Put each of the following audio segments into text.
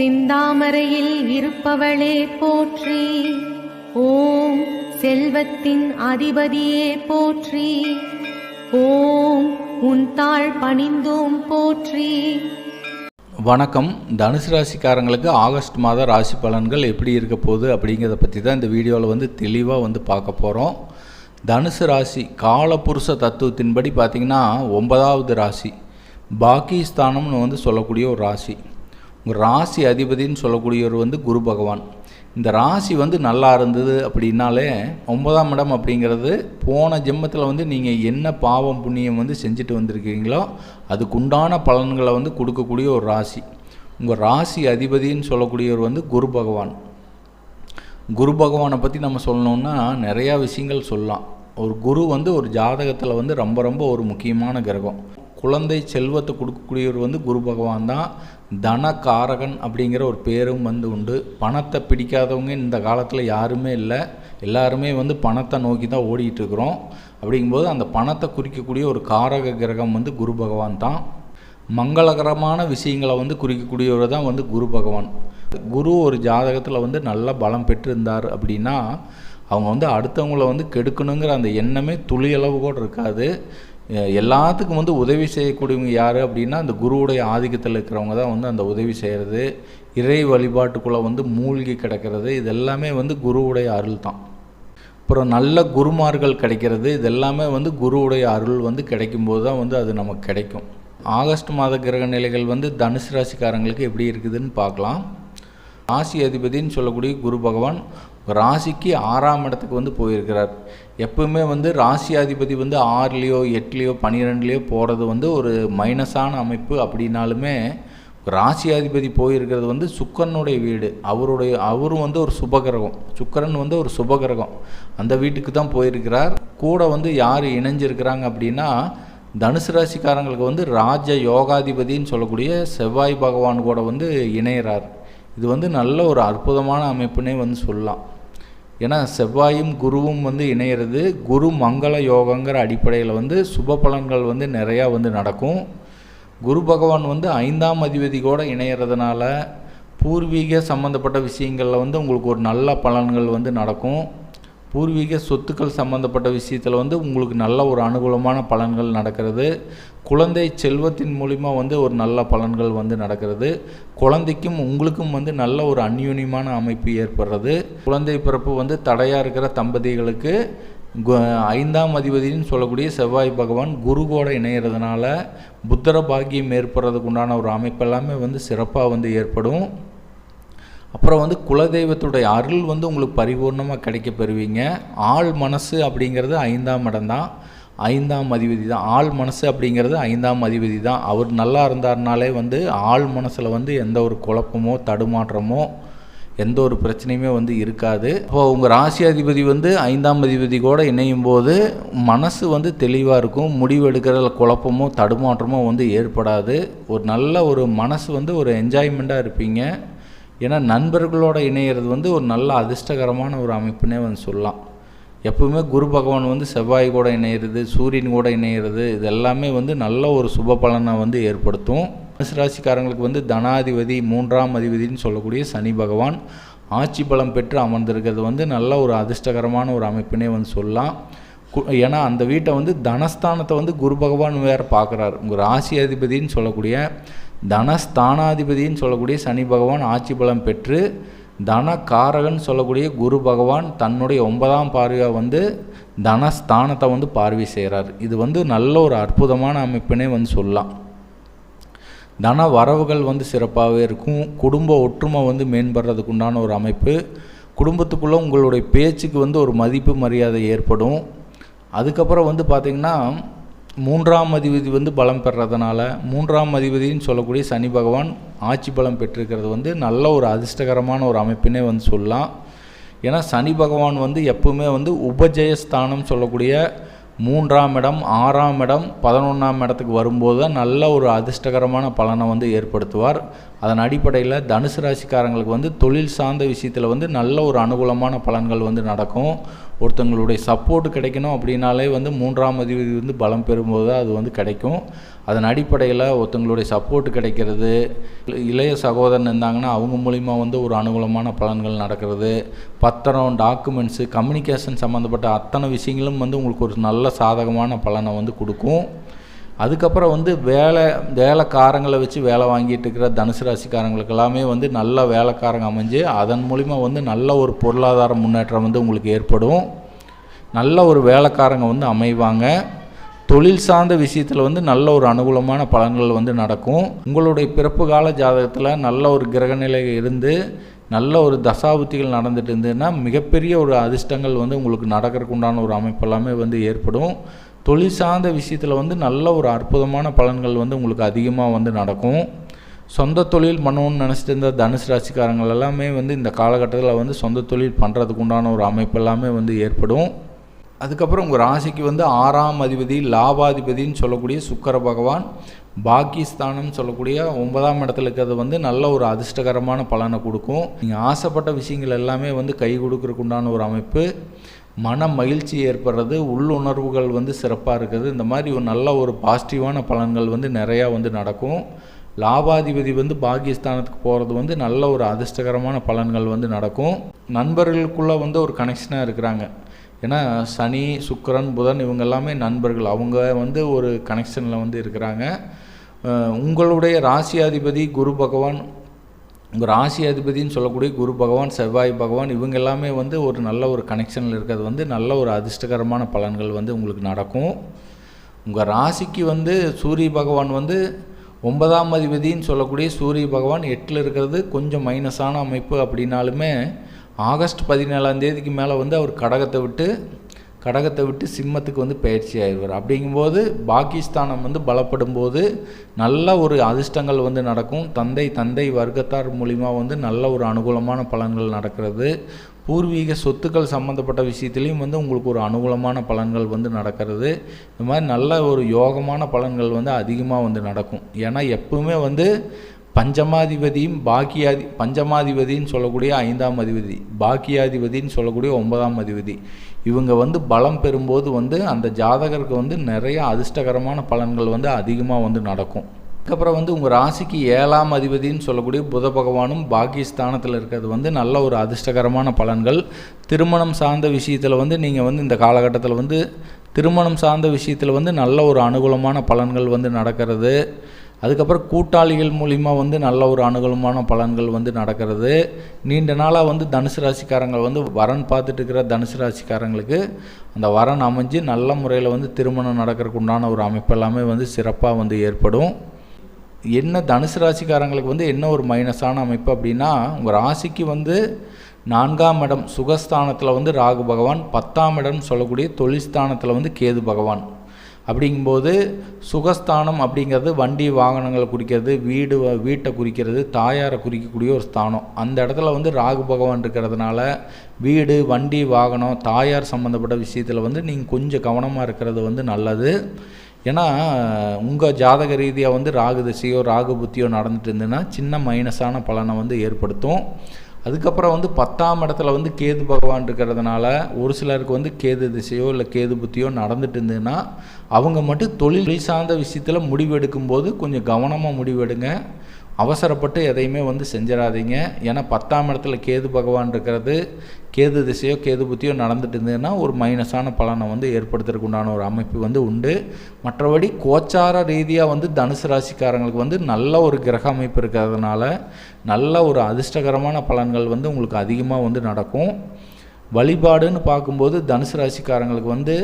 சிந்தாமரையில் இருப்பவளே போற்றி. ஓம் செல்வத்தின் அதிபதியே போற்றி. ஓம் உன் தாழ் பணிந்தோம் போற்றி. வணக்கம். தனுசு ராசிக்காரங்களுக்கு ஆகஸ்ட் மாத ராசி பலன்கள் எப்படி இருக்க போகுது அப்படிங்கிறத பற்றி தான் இந்த வீடியோவில் வந்து தெளிவாக வந்து பார்க்க போகிறோம் தனுசு ராசி காலபுருஷ தத்துவத்தின்படி பார்த்திங்கன்னா ஒன்பதாவது ராசி. பாக்கிஸ்தானம்னு வந்து சொல்லக்கூடிய ஒரு ராசி. உங்கள் ராசி அதிபதின்னு சொல்லக்கூடியவர் வந்து குரு பகவான். இந்த ராசி வந்து நல்லா இருந்தது அப்படின்னாலே ஒன்பதாம் இடம் அப்படிங்கிறது போன ஜென்மத்தில் வந்து நீங்கள் என்ன பாவம் புண்ணியம் வந்து செஞ்சுட்டு வந்திருக்கீங்களோ அதுக்குண்டான பலன்களை வந்து கொடுக்கக்கூடிய ஒரு ராசி. உங்கள் ராசி அதிபதின்னு சொல்லக்கூடியவர் வந்து குரு பகவான். குரு பகவானை பற்றி நம்ம சொல்லணுன்னா நிறையா விஷயங்கள் சொல்லலாம். ஒரு குரு வந்து ஒரு ஜாதகத்தில் வந்து ரொம்ப ரொம்ப ஒரு முக்கியமான கிரகம். குழந்தை செல்வத்தை கொடுக்கக்கூடியவர் வந்து குரு பகவான் தான். தனகாரகன் அப்படிங்கிற ஒரு பேரும் வந்து உண்டு. பணத்தை பிடிக்காதவங்க இந்த காலத்தில் யாருமே இல்லை. எல்லாருமே வந்து பணத்தை நோக்கி தான் ஓடிட்டு இருக்கிறோம். அப்படிங்கும்போது அந்த பணத்தை குறிக்கக்கூடிய ஒரு காரக கிரகம் வந்து குரு பகவான் தான். மங்களகரமான விஷயங்களை வந்து குறிக்கக்கூடியவர் தான் வந்து குரு பகவான். குரு ஒரு ஜாதகத்தில் வந்து நல்ல பலம் பெற்றிருந்தார் அப்படின்னா அவங்க வந்து அடுத்தவங்கள வந்து கெடுக்கணுங்கிற அந்த எண்ணமே துளியளவு கூட இருக்காது. எல்லாத்துக்கும் வந்து உதவி செய்யக்கூடியவங்க யார் அப்படின்னா அந்த குருவுடைய ஆதிக்கத்தில் இருக்கிறவங்க தான் வந்து அந்த உதவி செய்கிறது இறை வழிபாட்டுக்குள்ளே வந்து மூழ்கி கிடக்கிறது. இது எல்லாமே வந்து குருவுடைய அருள் தான். அப்புறம் நல்ல குருமார்கள் கிடைக்கிறது. இதெல்லாமே வந்து குருவுடைய அருள் வந்து கிடைக்கும்போது தான் வந்து அது நமக்கு கிடைக்கும். ஆகஸ்ட் மாத கிரக நிலைகள் வந்து தனுசு ராசிக்காரங்களுக்கு எப்படி இருக்குதுன்னு பார்க்கலாம். ராசி அதிபதின்னு சொல்லக்கூடிய குரு பகவான் ராசிக்கு ஆறாம் இடத்துக்கு வந்து போயிருக்கிறார். எப்பவுமே வந்து ராசி அதிபதி வந்து ஆறுலேயோ எட்டுலேயோ பன்னிரெண்டுலேயோ போகிறது வந்து ஒரு மைனஸான அமைப்பு அப்படின்னாலுமே ராசி அதிபதி போயிருக்கிறது வந்து சுக்கரனுடைய வீடு. அவருடைய அவரும் வந்து ஒரு சுபகிரகம். சுக்கரன் வந்து ஒரு சுபகிரகம். அந்த வீட்டுக்கு தான் போயிருக்கிறார். கூட வந்து யார் இணைஞ்சிருக்கிறாங்க அப்படின்னா தனுசு ராசிக்காரங்களுக்கு வந்து ராஜ யோகாதிபதின்னு சொல்லக்கூடிய செவ்வாய் பகவான் கூட வந்து இணையிறார். இது வந்து நல்ல ஒரு அற்புதமான அமைப்புனே வந்து சொல்லலாம். ஏன்னா செவ்வாயும் குருவும் வந்து இணையிறது குரு மங்கள யோகங்கிற அடிப்படையில் வந்து சுப பலன்கள் வந்து நிறையா வந்து நடக்கும். குரு பகவான் வந்து ஐந்தாம் அதிபதி கூட இணையிறதுனால பூர்வீக சம்மந்தப்பட்ட விஷயங்களில் வந்து உங்களுக்கு ஒரு நல்ல பலன்கள் வந்து நடக்கும். பூர்வீக சொத்துக்கள் சம்மந்தப்பட்ட விஷயத்தில் வந்து உங்களுக்கு நல்ல ஒரு அனுகூலமான பலன்கள் நடக்கிறது. குழந்தை செல்வத்தின் மூலிமா வந்து ஒரு நல்ல பலன்கள் வந்து நடக்கிறது. குழந்தைக்கும் உங்களுக்கும் வந்து நல்ல ஒரு அந்யூன்யமான அமைப்பு ஏற்படுறது. குழந்தை பிறப்பு வந்து தடையாக இருக்கிற தம்பதிகளுக்கு ஐந்தாம் அதிபதினு சொல்லக்கூடிய செவ்வாய் பகவான் குரு கூட இணையிறதுனால புத்திர பாக்கியம் ஏற்படுறதுக்கு உண்டான ஒரு அமைப்பு எல்லாமே வந்து சிறப்பாக வந்து ஏற்படும். அப்புறம் வந்து குலதெய்வத்துடைய அருள் வந்து உங்களுக்கு பரிபூர்ணமாக கிடைக்க பெறுவீங்க. ஆள் மனசு அப்படிங்கிறது ஐந்தாம் இடம் தான் ஐந்தாம் அதிபதி தான் ஆள் மனசு அப்படிங்கிறது ஐந்தாம் அதிபதி தான் அவர் நல்லா இருந்தாருனாலே வந்து ஆள் மனசில் வந்து எந்த ஒரு குழப்பமோ தடுமாற்றமோ எந்த ஒரு பிரச்சனையுமே வந்து இருக்காது. இப்போ உங்கள் ராசி அதிபதி வந்து ஐந்தாம் அதிபதி கூட இணையும் போது மனசு வந்து தெளிவாக இருக்கும். முடிவு எடுக்கிற குழப்பமோ தடுமாற்றமோ வந்து ஏற்படாது. ஒரு நல்ல ஒரு மனசு வந்து ஒரு என்ஜாய்மெண்ட்டாக இருப்பீங்க. ஏன்னா நண்பர்களோடு இணையிறது வந்து ஒரு நல்ல அதிர்ஷ்டகரமான ஒரு அமைப்புனே வந்து சொல்லலாம். எப்பவுமே குரு பகவான் வந்து செவ்வாய் கூட இணையிறது சூரியன் கூட இணையிறது இது எல்லாமே வந்து நல்ல ஒரு சுப பலனை வந்து ஏற்படுத்தும். தனுசு ராசிக்காரங்களுக்கு வந்து தனாதிபதி மூன்றாம் அதிபதினு சொல்லக்கூடிய சனி பகவான் ஆட்சி பலம் பெற்று அமர்ந்திருக்கிறது வந்து நல்ல ஒரு அதிர்ஷ்டகரமான ஒரு அமைப்புனே வந்து சொல்லலாம். கு- ஏன்னா அந்த வீட்டை வந்து தனஸ்தானத்தை வந்து குரு பகவான் வேறு பார்க்குறாரு. உங்கள் ராசி அதிபதின்னு சொல்லக்கூடிய தனஸ்தானாதிபதினு சொல்லக்கூடிய சனி பகவான் ஆட்சி பலம் பெற்று தன காரகன் சொல்லக்கூடிய குரு பகவான் தன்னுடைய ஒன்பதாம் பார்வையாக வந்து தனஸ்தானத்தை வந்து பார்வை செய்கிறார். இது வந்து நல்ல ஒரு அற்புதமான அமைப்புனே வந்து சொல்லலாம். தன வரவுகள் வந்து சிறப்பாகவே இருக்கும். குடும்ப ஒற்றுமை வந்து மேம்படுறதுக்கு உண்டான ஒரு அமைப்பு. குடும்பத்துக்குள்ளே உங்களுடைய பேச்சுக்கு வந்து ஒரு மதிப்பு மரியாதை ஏற்படும். அதுக்கப்புறம் வந்து பார்த்திங்கன்னா மூன்றாம் அதிபதி வந்து பலம் பெறதுனால மூன்றாம் அதிபதின்னு சொல்லக்கூடிய சனி பகவான் ஆட்சி பலம் பெற்றிருக்கிறது வந்து நல்ல ஒரு அதிர்ஷ்டகரமான ஒரு அமைப்பினே வந்து சொல்லலாம். ஏன்னா சனி பகவான் வந்து எப்பவுமே வந்து உபஜயஸ்தானம் சொல்லக்கூடிய மூன்றாம் இடம் ஆறாம் இடம் பதினொன்றாம் இடத்துக்கு வரும்போது தான் நல்ல ஒரு அதிர்ஷ்டகரமான பலனை வந்து ஏற்படுத்துவார். அதன் அடிப்படையில் தனுசு ராசிக்காரங்களுக்கு வந்து தொழில் சார்ந்த விஷயத்தில் வந்து நல்ல ஒரு அனுகூலமான பலன்கள் வந்து நடக்கும். ஒருத்தங்களுடைய சப்போர்ட் கிடைக்கணும் அப்படின்னாலே வந்து மூன்றாம் அதிபதி வந்து பலம் பெறும்போது தான் அது வந்து கிடைக்கும். அதன் அடிப்படையில் ஒருத்தங்களுடைய சப்போர்ட் கிடைக்கிறது. இளைய சகோதரன் இருந்தாங்கன்னா அவங்க மூலிமா வந்து ஒரு அனுகூலமான பலன்கள் நடக்கிறது. பத்திரம் டாக்குமெண்ட்ஸு கம்யூனிகேஷன் சம்மந்தப்பட்ட அத்தனை விஷயங்களும் வந்து உங்களுக்கு ஒரு நல்ல சாதகமான பலனை வந்து கொடுக்கும். அதுக்கப்புறம் வந்து வேலை வேலைக்காரங்களை வச்சு வேலை வாங்கிட்டு இருக்கிற தனுசு ராசிக்காரங்களுக்கு எல்லாமே வந்து நல்ல வேலைக்காரங்க அமைஞ்சு அதன் மூலிமா வந்து நல்ல ஒரு பொருளாதார முன்னேற்றம் வந்து உங்களுக்கு ஏற்படும். நல்ல ஒரு வேலைக்காரங்க வந்து அமைவாங்க. தொழில் சார்ந்த விஷயத்தில் வந்து நல்ல ஒரு அனுகூலமான பலன்கள் வந்து நடக்கும். உங்களுடைய பிறப்பு கால ஜாதகத்தில் நல்ல ஒரு கிரகநிலை இருந்து நல்ல ஒரு தசாபுத்திகள் நடந்துட்டு இருந்ததுன்னா மிகப்பெரிய ஒரு அதிர்ஷ்டங்கள் வந்து உங்களுக்கு நடக்கிறதுக்கு உண்டான ஒரு அமைப்பு எல்லாமே வந்து ஏற்படும். தொழில் சார்ந்த விஷயத்தில் வந்து நல்ல ஒரு அற்புதமான பலன்கள் வந்து உங்களுக்கு அதிகமாக வந்து நடக்கும். சொந்த தொழில் பண்ணணும்னு நினச்சிட்டு இருந்த தனுசு ராசிக்காரங்கள் எல்லாமே வந்து இந்த காலகட்டத்தில் வந்து சொந்த தொழில் பண்ணுறதுக்கு உண்டான ஒரு அமைப்பு எல்லாமே வந்து ஏற்படும். அதுக்கப்புறம் உங்கள் ராசிக்கு வந்து ஆறாம் அதிபதி லாபாதிபதின்னு சொல்லக்கூடிய சுக்கர பகவான் பாக்கிஸ்தானம் சொல்லக்கூடிய ஒன்பதாம் இடத்துல இருக்கிறது வந்து நல்ல ஒரு அதிர்ஷ்டகரமான பலனை கொடுக்கும். நீங்கள் ஆசைப்பட்ட விஷயங்கள் எல்லாமே வந்து கை கொடுக்கறதுக்கு உண்டான ஒரு அமைப்பு. மன மகிழ்ச்சி ஏற்படுறது உள்ளுணர்வுகள் வந்து சிறப்பாக இருக்குது. இந்த மாதிரி ஒரு நல்ல ஒரு பாசிட்டிவான பலன்கள் வந்து நிறையா வந்து நடக்கும். லாபாதிபதி வந்து பாகிஸ்தானத்துக்கு போகிறது வந்து நல்ல ஒரு அதிர்ஷ்டகரமான பலன்கள் வந்து நடக்கும். நண்பர்களுக்குள்ளே வந்து ஒரு கனெக்ஷனாக இருக்கிறாங்க. ஏன்னா சனி சுக்கரன் புதன் இவங்க எல்லாமே நண்பர்கள். அவங்க வந்து ஒரு கனெக்ஷனில் வந்து இருக்கிறாங்க. உங்களுடைய ராசியாதிபதி குரு பகவான் உங்கள் ராசி அதிபதின்னு சொல்லக்கூடிய குரு பகவான் செவ்வாய் பகவான் இவங்க எல்லாமே வந்து ஒரு நல்ல ஒரு கனெக்ஷனில் இருக்கிறது வந்து நல்ல ஒரு அதிர்ஷ்டகரமான பலன்கள் வந்து உங்களுக்கு நடக்கும். உங்கள் ராசிக்கு வந்து சூரிய பகவான் வந்து ஒன்பதாம் அதிபதின்னு சொல்லக்கூடிய சூரிய பகவான் எட்டில் இருக்கிறது கொஞ்சம் மைனஸான அமைப்பு அப்படின்னாலுமே ஆகஸ்ட் பதினேழாம் தேதிக்கு மேலே வந்து அவர் கடகத்தை விட்டு கடகத்தை விட்டு சிம்மத்துக்கு வந்து பயிற்சி ஆயிடுவார். அப்படிங்கும்போது பாகிஸ்தானம் வந்து பலப்படும் போது நல்ல ஒரு அதிர்ஷ்டங்கள் வந்து நடக்கும். தந்தை தந்தை வர்க்கத்தார் மூலிமா வந்து நல்ல ஒரு அனுகூலமான பலன்கள் நடக்கிறது. பூர்வீக சொத்துக்கள் சம்மந்தப்பட்ட விஷயத்துலேயும் வந்து உங்களுக்கு ஒரு அனுகூலமான பலன்கள் வந்து நடக்கிறது. இந்த மாதிரி நல்ல ஒரு யோகமான பலன்கள் வந்து அதிகமாக வந்து நடக்கும். ஏன்னா எப்பவுமே வந்து பஞ்சமாதிபதியும் பாக்கியாதி பஞ்சமாதிபதின்னு சொல்லக்கூடிய ஐந்தாம் அதிபதி பாக்கியாதிபதின்னு சொல்லக்கூடிய ஒன்பதாம் அதிபதி. இவங்க வந்து பலம் பெறும்போது வந்து அந்த ஜாதகருக்கு வந்து நிறைய அதிர்ஷ்டகரமான பலன்கள் வந்து அதிகமாக வந்து நடக்கும். அதுக்கப்புறம் வந்து உங்கள் ராசிக்கு ஏழாம் அதிபதின்னு சொல்லக்கூடிய புத பகவானும் பாக்கியஸ்தானத்தில் இருக்கிறது வந்து நல்ல ஒரு அதிர்ஷ்டகரமான பலன்கள். திருமணம் சார்ந்த விஷயத்தில் வந்து நீங்கள் வந்து இந்த காலகட்டத்தில் வந்து திருமணம் சார்ந்த விஷயத்தில் வந்து நல்ல ஒரு அனுகூலமான பலன்கள் வந்து நடக்கிறது. அதுக்கப்புறம் கூட்டாளிகள் மூலிமா வந்து நல்ல ஒரு அனுகூலமான பலன்கள் வந்து நடக்கிறது. நீண்ட நாளாக வந்து தனுசு ராசிக்காரங்க வந்து வரன் பார்த்துட்டு இருக்கிற தனுசு ராசிக்காரங்களுக்கு அந்த வரன் அமைஞ்சு நல்ல முறையில் வந்து திருமணம் நடக்கிறதுக்கு உண்டான ஒரு அமைப்பு எல்லாமே வந்து சிறப்பாக வந்து ஏற்படும். என்ன தனுசு ராசிக்காரங்களுக்கு வந்து என்ன ஒரு மைனஸான அமைப்பு அப்படின்னா உங்கள் ராசிக்கு வந்து நான்காம் இடம் சுகஸ்தானத்தில் வந்து ராகு பகவான் பத்தாம் இடம் சொல்லக்கூடிய தொழில் ஸ்தானத்தில் வந்து கேது பகவான். அப்படிங்கும்போது சுகஸ்தானம் அப்படிங்கிறது வண்டி வாகனங்களை குறிக்கிறது வீடு வ- வீட்டை குறிக்கிறது தாயாரை குறிக்கக்கூடிய ஒரு ஸ்தானம். அந்த இடத்துல வந்து ராகு பகவான் இருக்கிறதுனால வீடு வண்டி வாகனம் தாயார் சம்மந்தப்பட்ட விஷயத்தில் வந்து நீங்கள் கொஞ்சம் கவனமாக இருக்கிறது வந்து நல்லது. ஏன்னா உங்கள் ஜாதக ரீதியாக வந்து ராகு திசையோ ராகு புத்தியோ நடந்துட்டு இருந்ததுன்னா சின்ன மைனஸான பலனை வந்து ஏற்படுத்தும். அதுக்கப்புறம் வந்து பத்தாம் இடத்துல வந்து கேது பகவான் இருக்கிறதுனால ஒரு சிலருக்கு வந்து கேது திசையோ இல்லை கேது புத்தியோ நடந்துட்டு இருந்ததுன்னா அவங்க மட்டும் தொழில் சார்ந்த விஷயத்தில் முடிவெடுக்கும்போது கொஞ்சம் கவனமாக முடிவெடுங்க அவசரப்பட்டு எதையுமே வந்து செஞ்சிடாதீங்க. ஏன்னா பத்தாம் இடத்துல கேது பகவான் இருக்கிறது கேது திசையோ கேது புத்தியோ நடந்துட்டு இருந்ததுன்னா ஒரு மைனஸான பலனை வந்து ஏற்படுத்துறதுக்கு உண்டான ஒரு அமைப்பு வந்து உண்டு. மற்றபடி கோச்சார ரீதியாக வந்து தனுசு ராசிக்காரங்களுக்கு வந்து நல்ல ஒரு கிரக அமைப்பு இருக்கிறதுனால நல்ல ஒரு அதிர்ஷ்டகரமான பலன்கள் வந்து உங்களுக்கு அதிகமாக வந்து நடக்கும். வழிபாடுன்னு பார்க்கும்போது தனுசு ராசிக்காரங்களுக்கு வந்து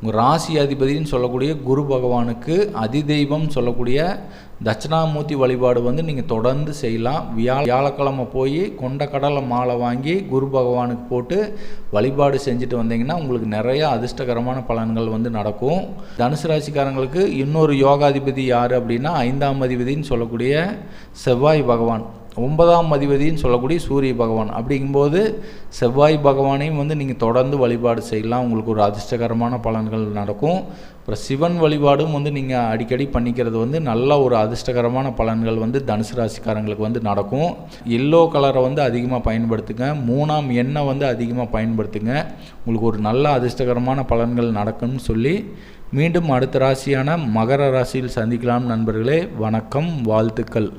உங்கள் ராசி அதிபதின்னு சொல்லக்கூடிய குரு பகவானுக்கு அதிதெய்வம் சொல்லக்கூடிய தட்சிணாமூர்த்தி வழிபாடு வந்து நீங்கள் தொடர்ந்து செய்யலாம். வியா வியாழக்கிழமை போய் கொண்ட கடலை மாலை வாங்கி குரு பகவானுக்கு போட்டு வழிபாடு செஞ்சுட்டு வந்தீங்கன்னா உங்களுக்கு நிறைய அதிர்ஷ்டகரமான பலன்கள் வந்து நடக்கும். தனுசு ராசிக்காரங்களுக்கு இன்னொரு யோகாதிபதி யார் அப்படின்னா ஐந்தாம் அதிபதின்னு சொல்லக்கூடிய செவ்வாய் பகவான். ஒன்பதாம் அதிபதினு சொல்லக்கூடிய சூரிய பகவான். அப்படிங்கும்போது செவ்வாய் பகவானையும் வந்து நீங்கள் தொடர்ந்து வழிபாடு செய்யலாம். உங்களுக்கு ஒரு அதிர்ஷ்டகரமான பலன்கள் நடக்கும். அப்புறம் சிவன் வழிபாடும் வந்து நீங்கள் அடிக்கடி பண்ணிக்கிறது வந்து நல்ல ஒரு அதிர்ஷ்டகரமான பலன்கள் வந்து தனுசு ராசிக்காரங்களுக்கு வந்து நடக்கும். எல்லோ கலரை வந்து அதிகமாக பயன்படுத்துங்க. மூணாம் எண்ணெய் வந்து அதிகமாக பயன்படுத்துங்க. உங்களுக்கு ஒரு நல்ல அதிர்ஷ்டகரமான பலன்கள் நடக்கும்னு சொல்லி மீண்டும் அடுத்த ராசியான மகர ராசியில் சந்திக்கலாம் நண்பர்களே. வணக்கம் வாழ்த்துக்கள்.